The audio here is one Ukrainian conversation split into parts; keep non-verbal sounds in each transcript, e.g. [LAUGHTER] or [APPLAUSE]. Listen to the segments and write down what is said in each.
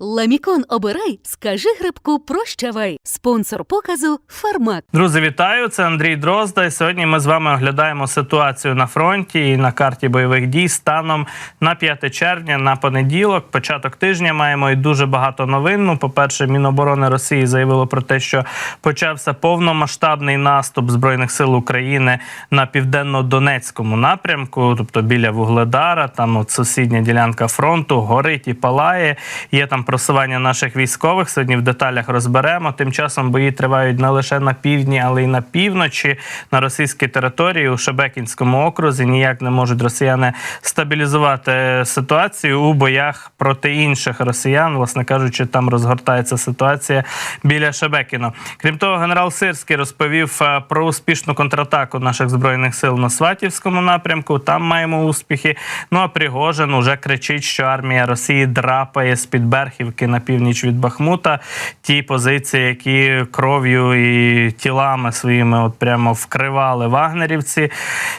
Ламікон обирай, скажи грибку прощавай. Спонсор показу Фармак. Друзі, вітаю! Це Андрій Дрозда. І сьогодні ми з вами оглядаємо ситуацію на фронті і на карті бойових дій станом на 5 червня, на понеділок, початок тижня. Маємо і дуже багато новин. Ну, по-перше, Міноборони Росії заявило про те, що почався повномасштабний наступ збройних сил України на південно-донецькому напрямку, тобто біля Вугледара. Там от сусідня ділянка фронту горить і палає. Є там просування наших військових. Сьогодні в деталях розберемо. Тим часом бої тривають не лише на півдні, але й на півночі, на російській території у Шебекінському окрузі. Ніяк не можуть росіяни стабілізувати ситуацію у боях проти інших росіян. Власне кажучи, там розгортається ситуація біля Шебекіно. Крім того, генерал Сирський розповів е, про успішну контратаку наших збройних сил на Сватівському напрямку. Там маємо успіхи. Ну а Пригожин уже кричить, що армія Росії драпає з під Берхівки на північ від Бахмута. Ті позиції, які кров'ю і тілами своїми от прямо вкривали вагнерівці.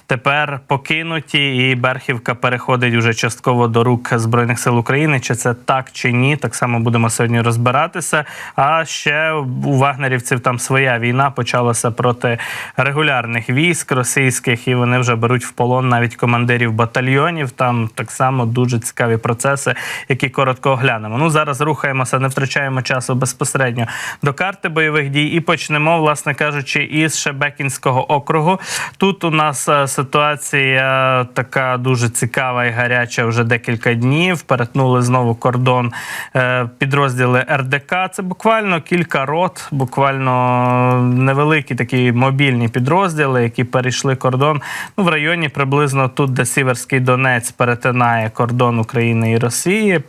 Тепер покинуті, і Берхівка переходить уже частково до рук збройних сил України. Чи це так чи ні? Так само будемо сьогодні розбиратися. А ще у вагнерівців там своя війна почалася проти регулярних військ російських, і вони вже беруть в полон навіть командирів батальйонів. Там так само дуже цікаві процеси, які коротко оглянемо. Ну зараз рухаємося, не втрачаємо часу безпосередньо до карти бойових дій і почнемо, власне кажучи, із Шебекінського округу. Тут у нас е, ситуація така дуже цікава і гаряча вже декілька днів. Перетнули знову кордон е, підрозділи РДК. Це буквально кілька рот, буквально невеликі такі мобільні підрозділи, які перейшли кордон ну, в районі приблизно тут, де Сіверський Донець перетинає кордон України і Росії.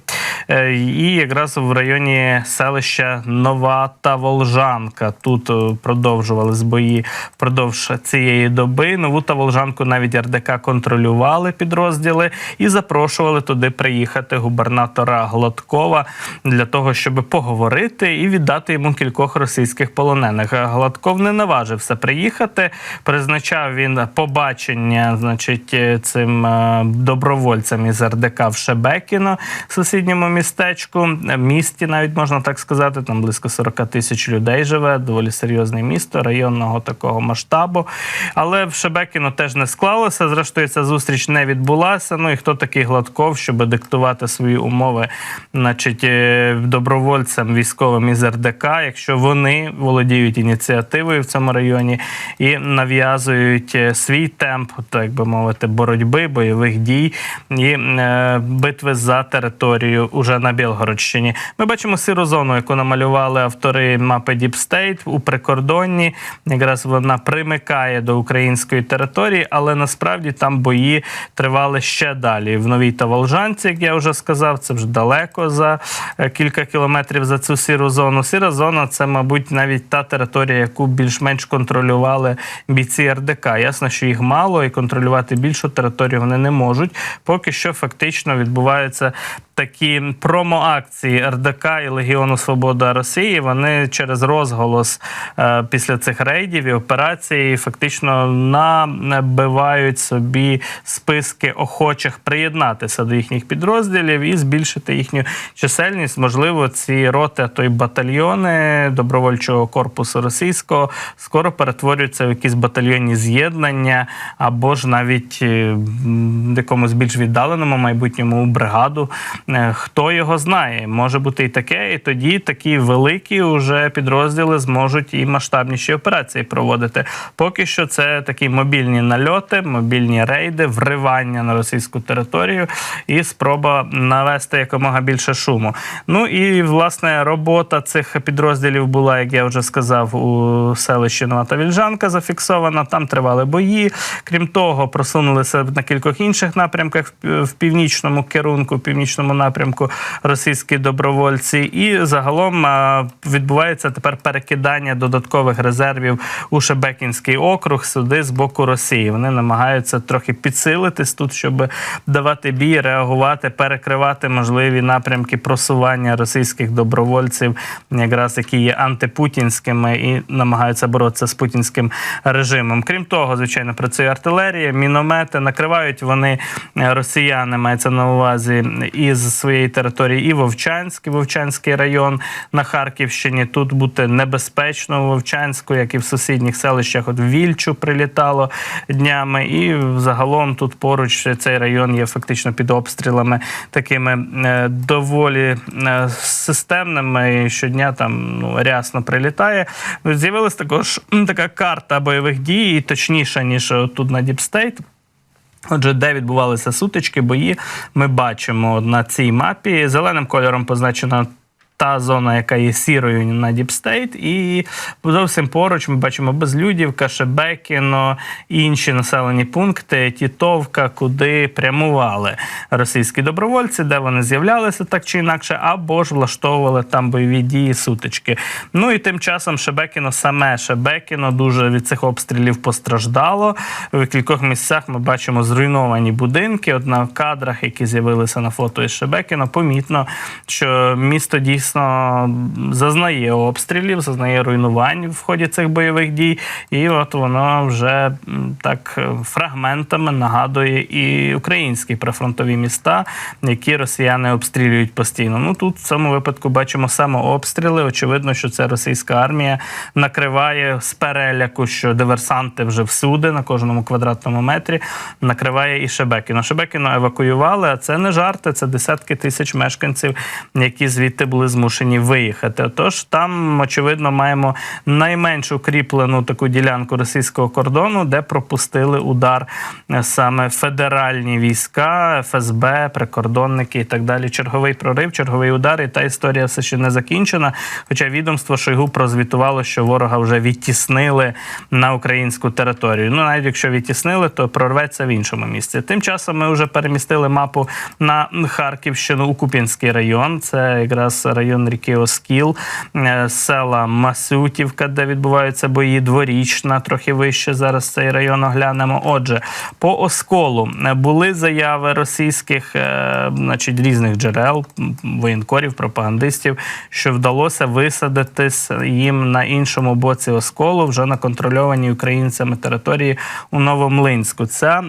Е, І якраз в районі селища Нова та Волжанка. Тут е, продовжувались бої впродовж цієї доби. Нову та Волжанку навіть РДК контролювали підрозділи і запрошували туди приїхати губернатора Гладкова для того, щоб поговорити і віддати йому кількох російських полонених. Гладков не наважився приїхати. Призначав він побачення, значить, е, цим добровольцям із РДК в Шебекіно, сусідньому містечку, місті, навіть можна так сказати. Там близько 40 тисяч людей живе, доволі серйозне місто районного такого масштабу. Але в Шебекіно теж не склалося. Зрештою, ця зустріч не відбулася. Ну і хто такий Гладков, щоб диктувати свої умови, значить, е, добровольцям військовим із РДК, якщо вони володіють ініціативою в цьому районі і нав'язують е, свій темп, так би мовити, боротьби, бойових дій і е, битви за територію уже на Білгородщині. Ми бачимо сиру зону, яку намалювали автори мапи State у прикордонні. Якраз вона примикає до української території, але насправді там бої тривали ще далі. В Новій Таволжанці, як я вже сказав, це вже далеко за е, кілька кілометрів за цю сіру зону. Сіра зона це, мабуть, навіть та територія, яку більш-менш контролювали бійці РДК. Ясно, що їх мало, і контролювати більшу територію вони не можуть. Поки що фактично відбуваються такі промо-акції РДК і Легіону Свобода Росії. Вони через розголос е, після цих рейдів і операцій фактично набивають собі списки охочих приєднатися до їхніх підрозділів і збільшити їхню чисельність. Можливо, ці роти, а то й батальйони добровольчого корпусу російського скоро перетворюються в якісь батальйонні з'єднання або ж навіть е, якомусь більш віддаленому майбутньому бригаду. Е, Хто його знає, може бути і таке, і тоді такі великі уже підрозділи зможуть і масштабніші операції проводити. Поки що це такі мобільні нальоти, мобільні рейди, вривання на російську територію і спроба навести якомога більше шуму. Ну і власне робота цих підрозділів була, як я вже сказав, у селищі Нова та Вільжанка зафіксована. Там тривали бої. Крім того, просунулися на кількох інших напрямках в північному керунку, в північному напрямку російські добровольці. І загалом відбувається тепер перекидання додаткових резервів у Шебекінський округ сюди з боку Росії. Вони намагаються трохи підсилитись тут, щоб давати бій, реагувати, перекривати можливі напрямки просування російських добровольців, якраз які є антипутінськими і намагаються боротися з путінським режимом. Крім того, звичайно, працює артилерія, міномети. Накривають вони е, росіяни, мається на увазі із з своєї території і Вовчанськ, і Вовчанський район на Харківщині. Тут бути небезпечно у Вовчанську, як і в сусідніх селищах. От в Вільчу прилітало днями, і загалом тут поруч цей район є фактично під обстрілами такими е, доволі е, системними. І щодня там ну, рясно прилітає. З'явилась також така карта бойових дій, точніша ніж тут на Діпстейт. Отже, де відбувалися сутички, бої, ми бачимо на цій мапі. Зеленим кольором позначена та зона, яка є сірою на Діпстейт, і зовсім поруч ми бачимо Безлюдівка, Шебекіно, інші населені пункти, Тітовка, куди прямували російські добровольці, де вони з'являлися так чи інакше, або ж влаштовували там бойові дії, сутички. Ну і тим часом Шебекіно, саме Шебекіно, дуже від цих обстрілів постраждало. В кількох місцях ми бачимо зруйновані будинки. От на кадрах, які з'явилися на фото із Шебекіно, помітно, що місто дійсно зазнає обстрілів, зазнає руйнувань в ході цих бойових дій, і от воно вже так фрагментами нагадує і українські прифронтові міста, які росіяни обстрілюють постійно. Ну тут в цьому випадку бачимо самообстріли. Очевидно, що це російська армія накриває з переляку, що диверсанти вже всюди на кожному квадратному метрі накриває і Шебекіно. Шебекіно евакуювали, а це не жарти, це десятки тисяч мешканців, які звідти були змушені виїхати. Отож, там, очевидно, маємо найменш укріплену таку ділянку російського кордону, де пропустили удар е, саме федеральні війська, ФСБ, прикордонники і так далі. Черговий прорив, черговий удар, і та історія все ще не закінчена. Хоча відомство Шойгу прозвітувало, що ворога вже відтіснили на українську територію. Ну, навіть якщо відтіснили, то прорветься в іншому місці. Тим часом ми вже перемістили мапу на Харківщину у Куп'янський район. Це якраз район ріки Оскіл, е, села Масютівка, де відбуваються бої, дворічна, трохи вище. Зараз цей район оглянемо. Отже, по осколу е, були заяви російських, е, значить, різних джерел, воєнкорів, пропагандистів, що вдалося висадитись їм на іншому боці осколу, вже на контрольованій українцями території у Новомлинську. Ця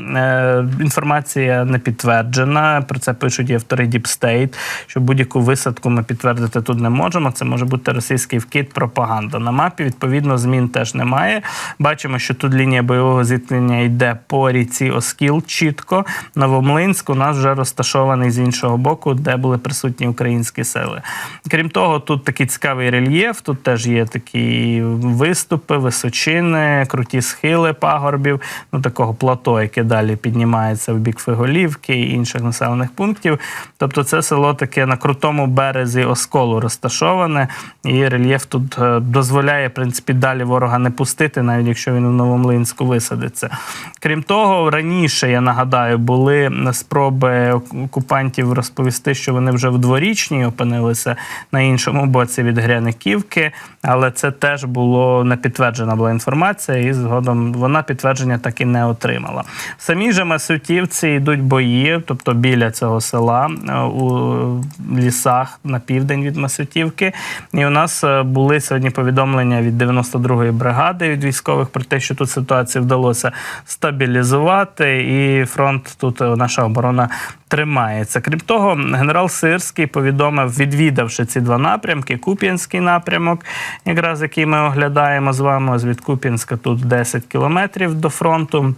інформація не підтверджена. Про це пишуть автори State, що будь-яку висадку ми підтвердити тут не можемо. Це може бути російський вкид, пропаганда. На мапі відповідно змін теж немає. Бачимо, що тут лінія бойового зіткнення йде по ріці Оскіл чітко. Новомлинськ у нас вже розташований з іншого боку, де були присутні українські сили. Крім того, тут такий цікавий рельєф. Тут теж є такі виступи, височини, круті схили пагорбів, ну такого плато, яке далі піднімається в бік Фиголівки і інших населених пунктів. Тобто, це село таке на крутому березі осколу розташоване, і рельєф тут е, дозволяє в принципі далі ворога не пустити, навіть якщо він у Новомлинську висадиться. Крім того, раніше я нагадаю, були спроби окупантів розповісти, що вони вже в дворічній опинилися на іншому боці від Гряниківки, але це теж було не підтверджена була інформація, і згодом вона підтвердження так і не отримала. В самій же Масютівці йдуть бої, тобто біля цього села е, у лісах на південь від Масютівки. І у нас е, були сьогодні повідомлення від 92-ї бригади від військових про те, що тут ситуацію вдалося стабілізувати, і фронт тут е, наша оборона тримається. Крім того, генерал Сирський повідомив, відвідавши ці два напрямки: Куп'янський напрямок, якраз який ми оглядаємо з вами. Ось Від Куп'янська тут 10 кілометрів до фронту.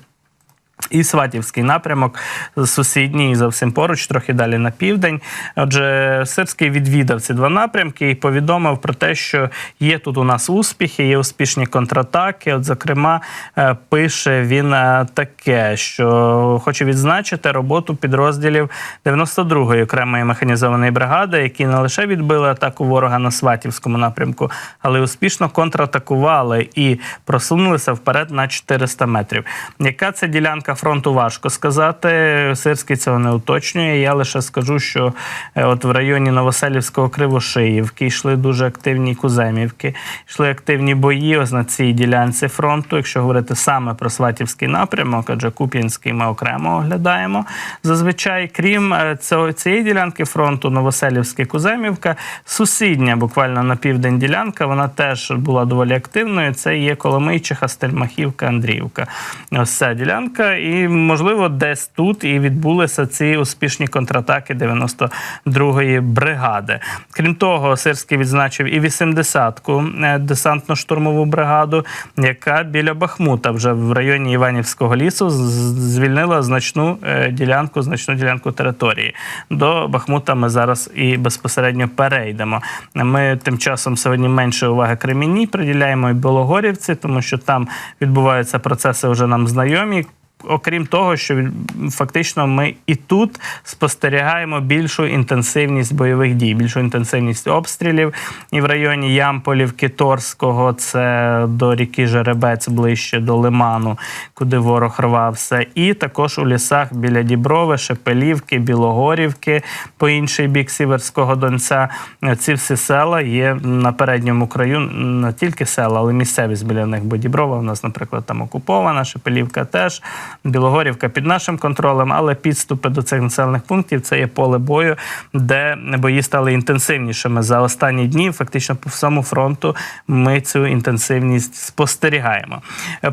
І Сватівський напрямок сусідній зовсім поруч, трохи далі на південь. Отже, Сирський відвідав ці два напрямки і повідомив про те, що є тут у нас успіхи, є успішні контратаки. От, зокрема, е, пише він е, таке, що хоче відзначити роботу підрозділів 92-ї окремої механізованої бригади, які не лише відбили атаку ворога на Сватівському напрямку, але й успішно контратакували і просунулися вперед на 400 метрів. Яка це ділянка фронту важко сказати. Сирський цього не уточнює. Я лише скажу, що е, от в районі Новоселівського Кривошиївки йшли дуже активні Куземівки, йшли активні бої ось на цій ділянці фронту. Якщо говорити саме про Сватівський напрямок, адже Куп'янський ми окремо оглядаємо. Зазвичай, крім е, цієї ділянки фронту, Новоселівська Куземівка, сусідня, буквально на південь ділянка, вона теж була доволі активною. Це є Коломийчиха, Стельмахівка, Андріївка. Ось ця ділянка. І можливо десь тут і відбулися ці успішні контратаки 92-ї бригади. Крім того, Сирський відзначив і 80-ку е, десантно-штурмову бригаду, яка біля Бахмута вже в районі Іванівського лісу звільнила значну е, ділянку, значну ділянку території. До Бахмута ми зараз і безпосередньо перейдемо. Ми тим часом сьогодні менше уваги Кремінній приділяємо і Білогорівці, тому що там відбуваються процеси вже нам знайомі. Окрім того, що фактично ми і тут спостерігаємо більшу інтенсивність бойових дій, більшу інтенсивність обстрілів і в районі Ямполівки, Торського, це до ріки Жеребець, ближче до Лиману, куди ворог рвався, і також у лісах біля Діброви, Шепелівки, Білогорівки, по інший бік Сіверського Донця. Ці всі села є на передньому краю, не тільки села, але місцевість біля них. Бо Діброва у нас, наприклад, там окупована, Шепелівка теж, Білогорівка під нашим контролем, але підступи до цих населених пунктів це є поле бою, де бої стали інтенсивнішими за останні дні. Фактично по всьому фронту ми цю інтенсивність спостерігаємо.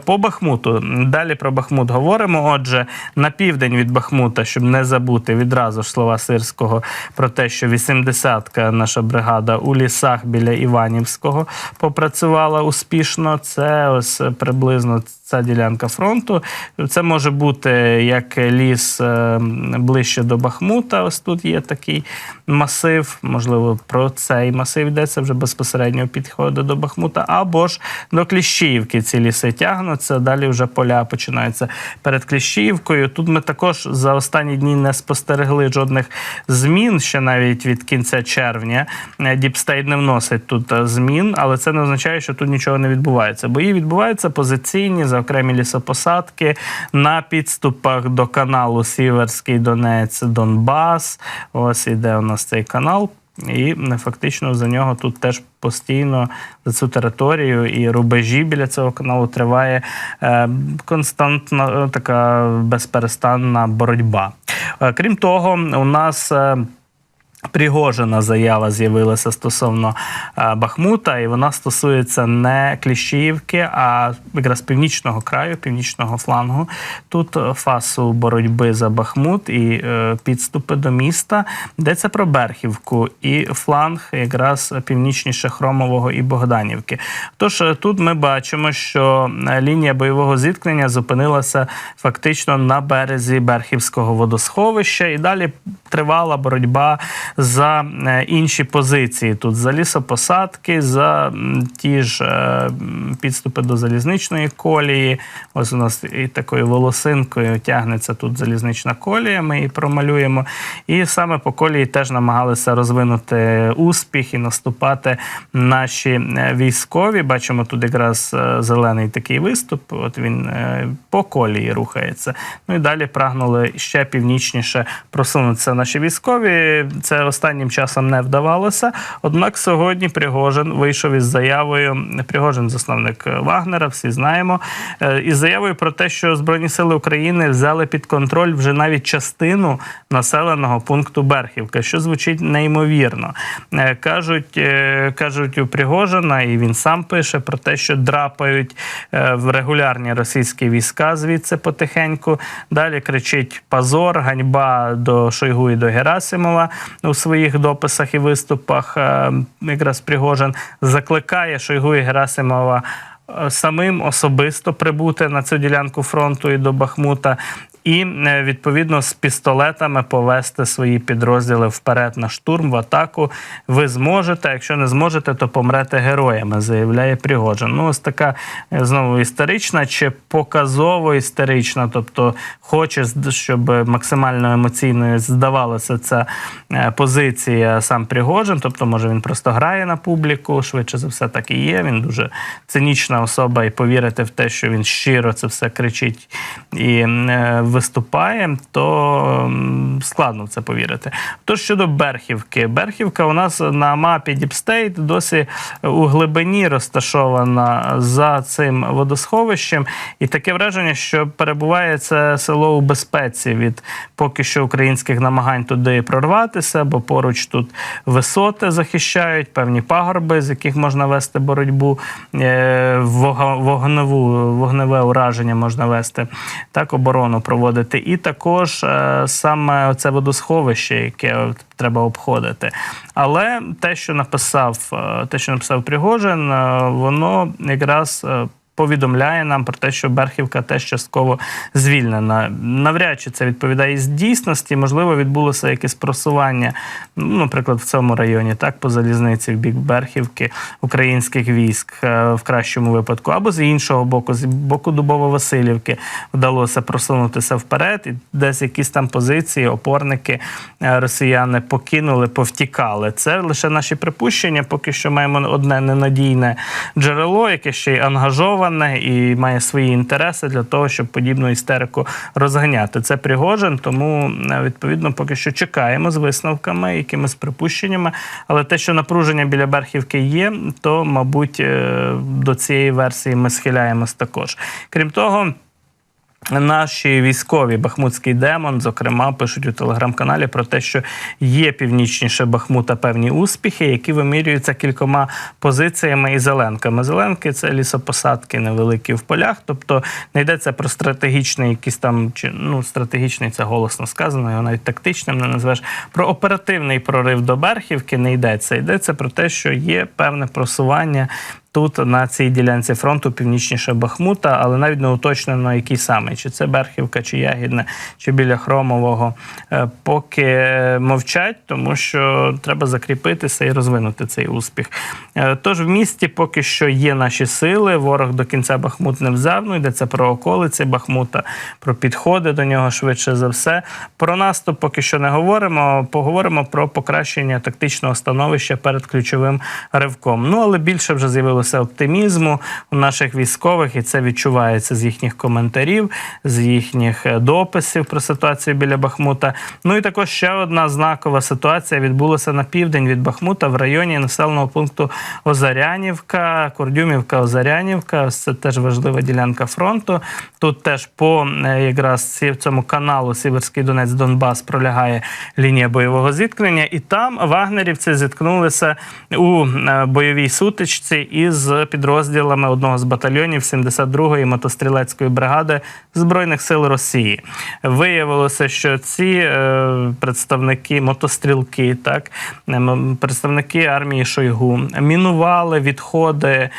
По Бахмуту далі про Бахмут говоримо. Отже, на південь від Бахмута, щоб не забути відразу ж слова Сирського про те, що 80-ка наша бригада у лісах біля Іванівського попрацювала успішно. Це ось приблизно ця ділянка фронту. Це може бути як ліс е, ближче до Бахмута. Ось тут є такий масив. Можливо, про цей масив йдеться вже безпосередньо підходи до Бахмута, або ж до Кліщіївки ці ліси тягнуться. Далі вже поля починаються перед Кліщіївкою. Тут ми також за останні дні не спостерегли жодних змін, ще навіть від кінця червня. Діпстейт не вносить тут е, змін, але це не означає, що тут нічого не відбувається. Бої відбуваються позиційні за окремі лісопосадки на підступах до каналу Сіверський Донець Донбас. Ось іде у нас цей канал. І е, фактично за нього тут теж постійно за цю територію і рубежі біля цього каналу триває е, константна е, така безперестанна боротьба. Крім того, у нас. Пригожена заява з'явилася стосовно е, Бахмута, і вона стосується не Кліщіївки, а якраз північного краю, північного флангу. Тут е, фасу боротьби за Бахмут і е, підступи до міста. Йдеться про Берхівку і фланг якраз північніше Хромового і Богданівки. Тож тут ми бачимо, що лінія бойового зіткнення зупинилася фактично на березі Берхівського водосховища, і далі тривала боротьба за е, інші позиції. Тут за лісопосадки, за ті ж е, підступи до залізничної колії. Ось у нас і такою волосинкою тягнеться тут залізнична колія. Ми її промалюємо. І саме по колії теж намагалися розвинути успіх і наступати наші е, військові. Бачимо тут якраз зелений такий виступ. От він по колії рухається. Ну і далі прагнули ще північніше просунутися наші військові. Це останнім часом не вдавалося. Однак сьогодні Пригожин вийшов із заявою. Пригожин, засновник Вагнера, всі знаємо, е, із заявою про те, що Збройні сили України взяли під контроль вже навіть частину населеного пункту Берхівка, що звучить неймовірно. Е, Кажуть, е, кажуть у Пригожина, і він сам пише про те, що драпають е, в регулярні російські війська звідси потихеньку. Далі кричить Позор, ганьба до Шойгу і до Герасимова у своїх дописах і виступах. Е, Якраз Пригожин закликає Шойгу і Герасимова е, самим особисто прибути на цю ділянку фронту і до Бахмута. І е, відповідно з пістолетами повести свої підрозділи вперед на штурм, в атаку. Ви зможете. Якщо не зможете, то помрете героями, заявляє Пригожин. Ну, ось така е, знову історична чи показово історична. Тобто, хоче, щоб максимально емоційною здавалася ця е, позиція сам Пригожин. Тобто, може він просто грає на публіку. Швидше за все, так і є. Він дуже цинічна особа, і повірити в те, що він щиро це все кричить і е, виступає, то складно в це повірити. Тож щодо Берхівки, Берхівка у нас на мапі Діпстейт досі у глибині розташована за цим водосховищем, і таке враження, що перебуває це село у безпеці від поки що українських намагань туди прорватися, бо поруч тут висоти захищають, певні пагорби, з яких можна вести боротьбу, е, вогневу, вогневе ураження можна вести, так оборону проводити. І також е, саме це водосховище, яке треба обходити. Але те, що написав, е, те, що написав Пригожин, е, воно якраз. Повідомляє нам про те, що Берхівка теж частково звільнена. Навряд чи це відповідає із дійсності. Можливо, відбулося якесь просування, ну, наприклад, в цьому районі, так, по залізниці, в бік Берхівки, українських військ е, в кращому випадку, або з іншого боку, з боку Дубово-Василівки вдалося просунутися вперед, і десь якісь там позиції, опорники е, росіяни покинули, повтікали. Це лише наші припущення. Поки що маємо одне ненадійне джерело, яке ще й ангажоване і має свої інтереси для того, щоб подібну істерику розганяти. Це Пригожин, тому е, відповідно поки що чекаємо з висновками, якимись припущеннями. Але те, що напруження біля Берхівки є, то мабуть е, до цієї версії ми схиляємось також. Крім того. Наші військові Бахмутський демон, зокрема, пишуть у телеграм-каналі про те, що є північніше Бахмута певні успіхи, які вимірюються кількома позиціями і зеленками. Зеленки це лісопосадки невеликі в полях, тобто не йдеться про стратегічний якийсь там чи ну стратегічний це голосно сказано, його навіть тактичним не назвеш. Про оперативний прорив до Берхівки не йдеться. Йдеться про те, що є певне просування тут на цій ділянці фронту північніше Бахмута, але навіть не уточнено, який саме, чи це Берхівка, чи Ягідне, чи біля Хромового. Е, Поки мовчать, тому що треба закріпитися і розвинути цей успіх. Е, Тож в місті поки що є наші сили. Ворог до кінця Бахмут не взяв. Ну йдеться про околиці Бахмута, про підходи до нього швидше за все. Про наступ поки що не говоримо. Поговоримо про покращення тактичного становища перед ключовим ривком. Ну але більше вже з'явилося оптимізму у наших військових, і це відчувається з їхніх коментарів, з їхніх е, дописів про ситуацію біля Бахмута. Ну і також ще одна знакова ситуація відбулася на південь від Бахмута в районі населеного пункту Озарянівка, Курдюмівка, Озарянівка. Це теж важлива ділянка фронту. Тут теж по е, якраз ці- цьому каналу Сіверський Донець Донбас пролягає лінія бойового зіткнення, і там вагнерівці зіткнулися у е, бойовій сутичці із підрозділами одного з батальйонів 72-ї мотострілецької бригади Збройних сил Росії. Виявилося, що ці е, представники, мотострілки, так представники армії Шойгу мінували відходи е,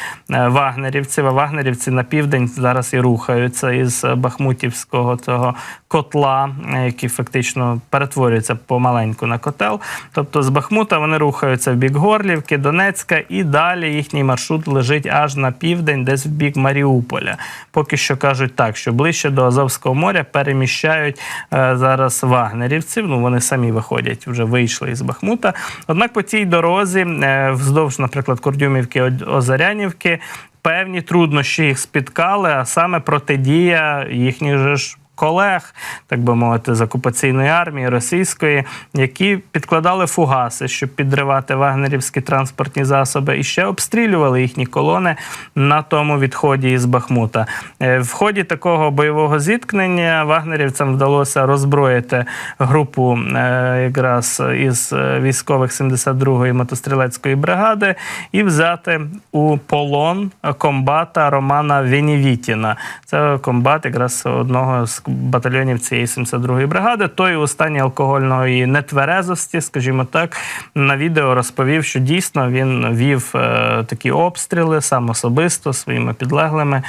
вагнерівців. А вагнерівці на південь зараз і рухаються із Бахмутівського цього котла, е, який фактично перетворюється помаленьку на котел. Тобто з Бахмута вони рухаються в бік Горлівки, Донецька, і далі їхній маршрут лежить аж на південь, десь в бік Маріуполя. Поки що кажуть так, що ближче до Азовського моря переміщають е, зараз вагнерівців. Ну вони самі виходять, вже вийшли із Бахмута. Однак по цій дорозі, е, вздовж, наприклад, Кордюмівки Озарянівки, певні труднощі їх спіткали, а саме протидія їхніх же ж. Колег, так би мовити, з окупаційної армії російської, які підкладали фугаси, щоб підривати вагнерівські транспортні засоби, і ще обстрілювали їхні колони на тому відході із Бахмута. Е, В ході такого бойового зіткнення вагнерівцям вдалося роззброїти групу е, якраз із е, військових 72-ї мотострілецької бригади і взяти у полон комбата Романа Венівітіна. Це комбат якраз одного з батальйонів цієї 72-ї бригади. Той у стані алкогольної нетверезості, скажімо так, на відео розповів, що дійсно він вів е, такі обстріли сам особисто своїми підлеглими.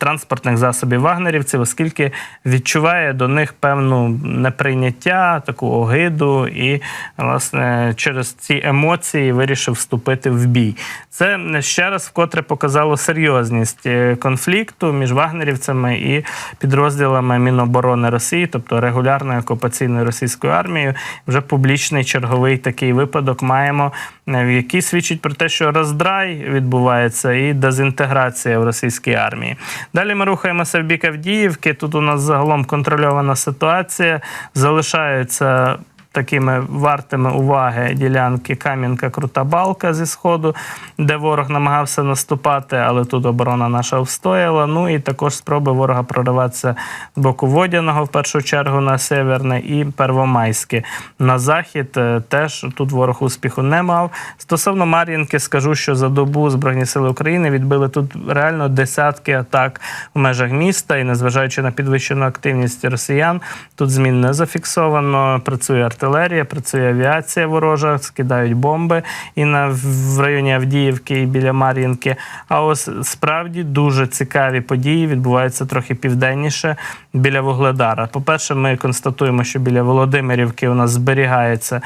Транспортних засобів вагнерівців, оскільки відчуває до них певну неприйняття, таку огиду, і власне через ці емоції вирішив вступити в бій. Це ще раз вкотре показало серйозність е, конфлікту між вагнерівцями і підрозділами Міноборони Росії, тобто регулярною окупаційною російською армією. Вже публічний черговий такий випадок маємо, е, який свідчить про те, що роздрай відбувається і дезінтеграція в російській армії. Далі ми рухаємося в бік Авдіївки. Тут у нас загалом контрольована ситуація. Залишаються такими вартими уваги ділянки Кам'янка Крута Балка зі сходу, де ворог намагався наступати, але тут оборона наша встояла. Ну і також спроби ворога прориватися з боку Водяного в першу чергу на Северне і Первомайське на захід. Е, Теж тут ворог успіху не мав. Стосовно Мар'їнки, скажу, що за добу Збройні сили України відбили тут реально десятки атак в межах міста, і незважаючи на підвищену активність росіян, тут змін не зафіксовано. Працює артилерія, працює авіація ворожа, скидають бомби і на в районі Авдіївки і біля Мар'їнки. А ось справді дуже цікаві події відбуваються трохи південніше біля Вугледара. По-перше, ми констатуємо, що біля Володимирівки у нас зберігається.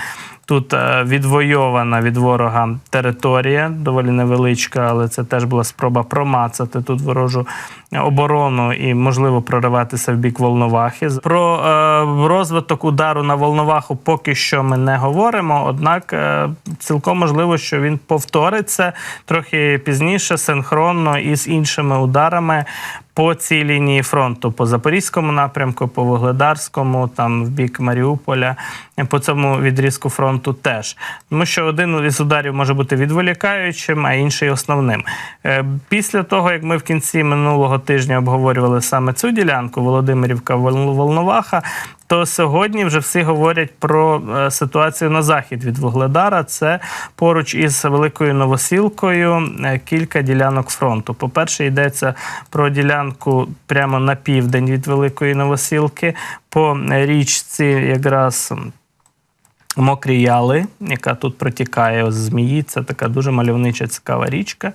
Тут е, відвойована від ворога територія, доволі невеличка, але це теж була спроба промацати тут ворожу оборону і, можливо, прориватися в бік Волновахи. Про е, розвиток удару на Волноваху поки що ми не говоримо, однак е, цілком можливо, що він повториться трохи пізніше, синхронно із іншими ударами по цій лінії фронту, по Запорізькому напрямку, по Вугледарському, там в бік Маріуполя, по цьому відрізку фронту теж. Тому що один із ударів може бути відволікаючим, а інший основним. Е, Після того, як ми в кінці минулого тижня обговорювали саме цю ділянку Володимирівка Волноваха. То сьогодні вже всі говорять про е, ситуацію на захід від Вугледара. Це поруч із Великою Новосілкою е, кілька ділянок фронту. По-перше, йдеться про ділянку прямо на південь від Великої Новосілки по річці якраз. Мокрі яли, яка тут протікає з змії, це така дуже мальовнича цікава річка.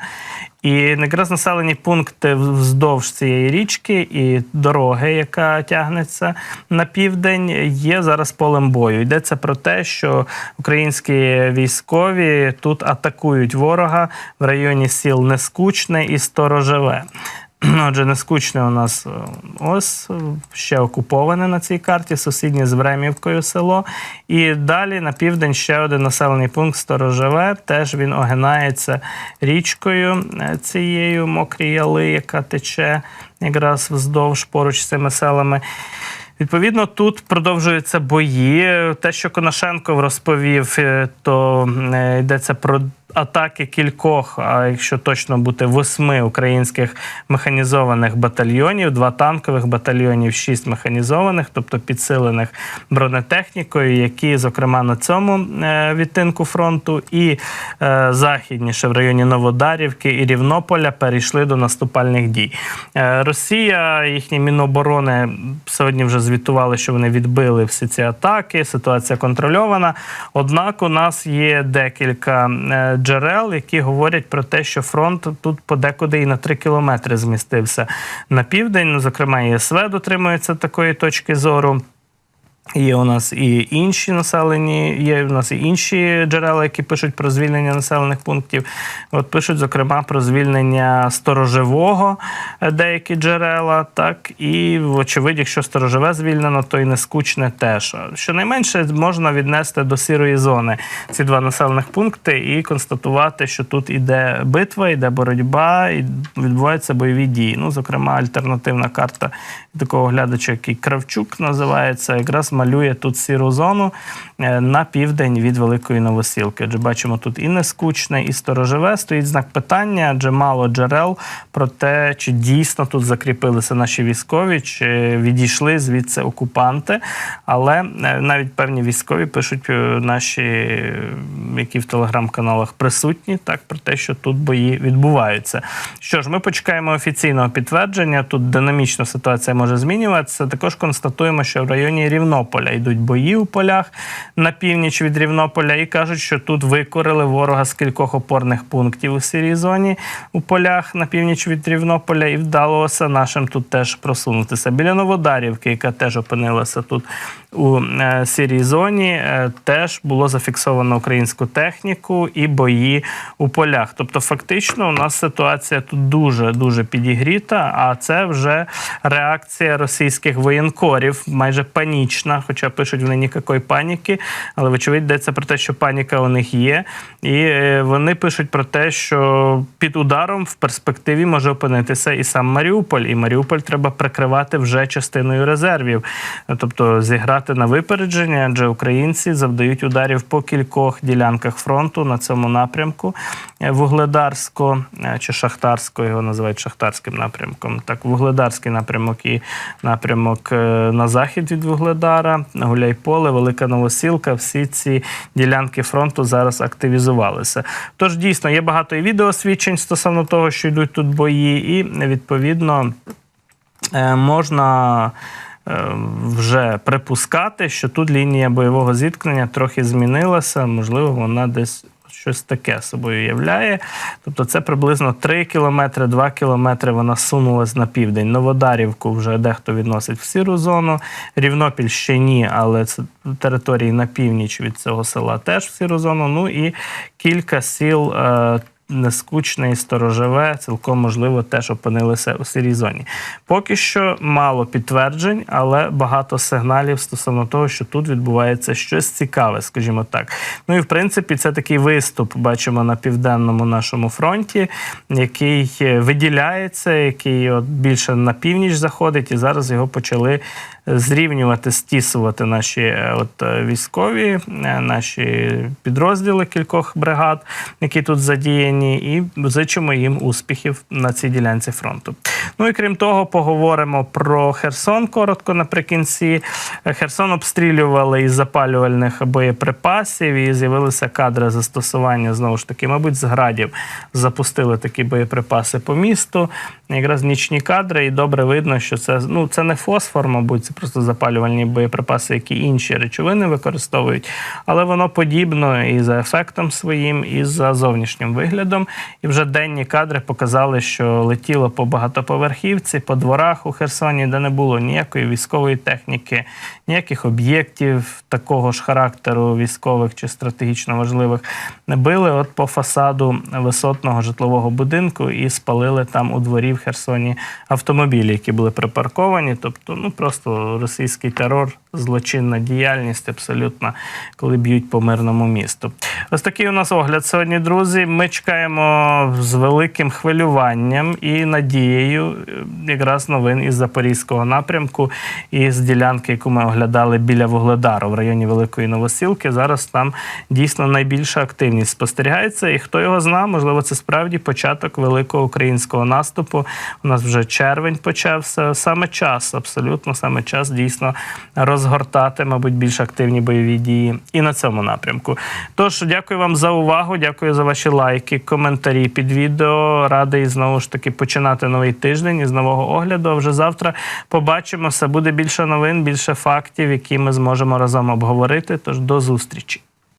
І якраз населені пункти вздовж цієї річки і дороги, яка тягнеться на південь, є зараз полем бою. Йдеться про те, що українські військові тут атакують ворога в районі сіл Нескучне і Сторожеве. [CLEARS THROAT] Отже, нескучне у нас е, ось е, ще окуповане на цій карті, сусіднє з Времівкою село. І далі на південь ще один населений пункт Сторожеве. Теж він огинається річкою е, цією мокрі яли, яка тече якраз вздовж поруч з цими селами. Відповідно, тут продовжуються бої. Те, що Коношенков розповів, е, то е, йдеться про атаки кількох, а якщо точно бути восьми українських механізованих батальйонів, два танкових батальйонів, шість механізованих, тобто підсилених бронетехнікою, які, зокрема, на цьому е, відтинку фронту і е, західніше в районі Новодарівки і Рівнополя перейшли до наступальних дій. Е, Росія, їхні міноборони сьогодні вже звітували, що вони відбили всі ці атаки. Ситуація контрольована. Однак у нас є декілька е, джерел, які говорять про те, що фронт тут подекуди і на 3 кілометри змістився на південь. Ну, Зокрема, ЄСВ дотримується такої точки зору. Є у нас і інші населені, є у нас і інші джерела, які пишуть про звільнення населених пунктів. От пишуть, зокрема, про звільнення сторожевого е, деякі джерела, так і вочевидь, якщо сторожеве звільнено, то і нескучне теж. Щонайменше можна віднести до сірої зони ці два населених пункти і констатувати, що тут іде битва, іде боротьба, і відбуваються бойові дії. Ну, зокрема, альтернативна карта такого глядача, який Кравчук називається, якраз малює тут сіру зону е, на південь від Великої Новосілки. Адже бачимо тут і нескучне, і сторожеве. Стоїть знак питання, адже мало джерел про те, чи дійсно тут закріпилися наші військові, чи відійшли звідси окупанти. Але е, навіть певні військові пишуть е, наші, які в телеграм-каналах присутні, так про те, що тут бої відбуваються. Що ж, ми почекаємо офіційного підтвердження. Тут динамічно ситуація може змінюватися. Також констатуємо, що в районі Рівнополя йдуть бої у полях на північ від Рівнополя, і кажуть, що тут викорили ворога з кількох опорних пунктів у сірій зоні у полях на північ від Рівнополя, і вдалося нашим тут теж просунутися. Біля Новодарівки, яка теж опинилася тут у е, сірій зоні, е, теж було зафіксовано українську техніку і бої у полях. Тобто, фактично, у нас ситуація тут дуже дуже підігріта, а це вже реакція російських воєнкорів, майже панічна. Панічна, хоча пишуть вони ніякої паніки, але вочевидь йдеться про те, що паніка у них є. І е, вони пишуть про те, що під ударом в перспективі може опинитися і сам Маріуполь, і Маріуполь треба прикривати вже частиною резервів, тобто зіграти на випередження, адже українці завдають ударів по кількох ділянках фронту на цьому напрямку е, Вугледарсько е, чи Шахтарсько, його називають Шахтарським напрямком. Так, Вугледарський напрямок і напрямок на захід від Вугледара, Гуляйполе, Велика Новосілка. Всі ці ділянки фронту зараз активізувалися. Тож дійсно є багато і відеосвідчень стосовно того, що йдуть тут бої, і відповідно е, можна. е, Вже припускати, що тут лінія бойового зіткнення трохи змінилася, можливо, вона десь щось таке собою являє. Тобто це приблизно 3 кілометри, 2 кілометри вона сунулась на південь. Новодарівку вже дехто відносить в сіру зону. Рівнопіль ще ні, але це території на північ від цього села теж в сіру зону. Ну і кілька сіл. Е, Нескучне і сторожеве, цілком можливо, теж опинилися у сірій зоні. Поки що мало підтверджень, але багато сигналів стосовно того, що тут відбувається щось цікаве, скажімо так. Ну і в принципі, це такий виступ, бачимо на південному нашому фронті, який е, виділяється, який от більше на північ заходить, і зараз його почали зрівнювати, стісувати наші е, от е, військові, е, наші підрозділи кількох бригад, які тут задіяні, і зичимо їм успіхів на цій ділянці фронту. Ну і крім того, поговоримо про Херсон коротко наприкінці. Херсон обстрілювали із запалювальних боєприпасів, і з'явилися кадри застосування знову ж таки, мабуть, з градів запустили такі боєприпаси по місту. Якраз нічні кадри, і добре видно, що це ну це не фосфор, мабуть, це просто запалювальні боєприпаси, які інші речовини використовують, але воно подібно і за ефектом своїм, і за зовнішнім виглядом. І вже денні кадри показали, що летіло по багатоповерхівці, по дворах у Херсоні, де не було ніякої військової техніки, ніяких об'єктів такого ж характеру військових чи стратегічно важливих. Не били от по фасаду висотного житлового будинку і спалили там у дворі Херсоні автомобілі, які були припарковані. Тобто, ну просто російський терор, злочинна діяльність абсолютно, коли б'ють по мирному місту. Ось такий у нас огляд сьогодні, друзі. Ми чекаємо з великим хвилюванням і надією е, якраз новин із Запорізького напрямку і з ділянки, яку ми оглядали біля Вугледару в районі Великої Новосілки. Зараз там дійсно найбільша активність спостерігається. І хто його зна, можливо, це справді початок великого українського наступу. У нас вже червень почався. Саме час, абсолютно саме час дійсно розгортати, мабуть, більш активні бойові дії і на цьому напрямку. Тож, дякую вам за увагу, дякую за ваші лайки, коментарі під відео. Радий знову ж таки починати новий тиждень із нового огляду. А вже завтра побачимося. Буде більше новин, більше фактів, які ми зможемо разом обговорити. Тож до зустрічі.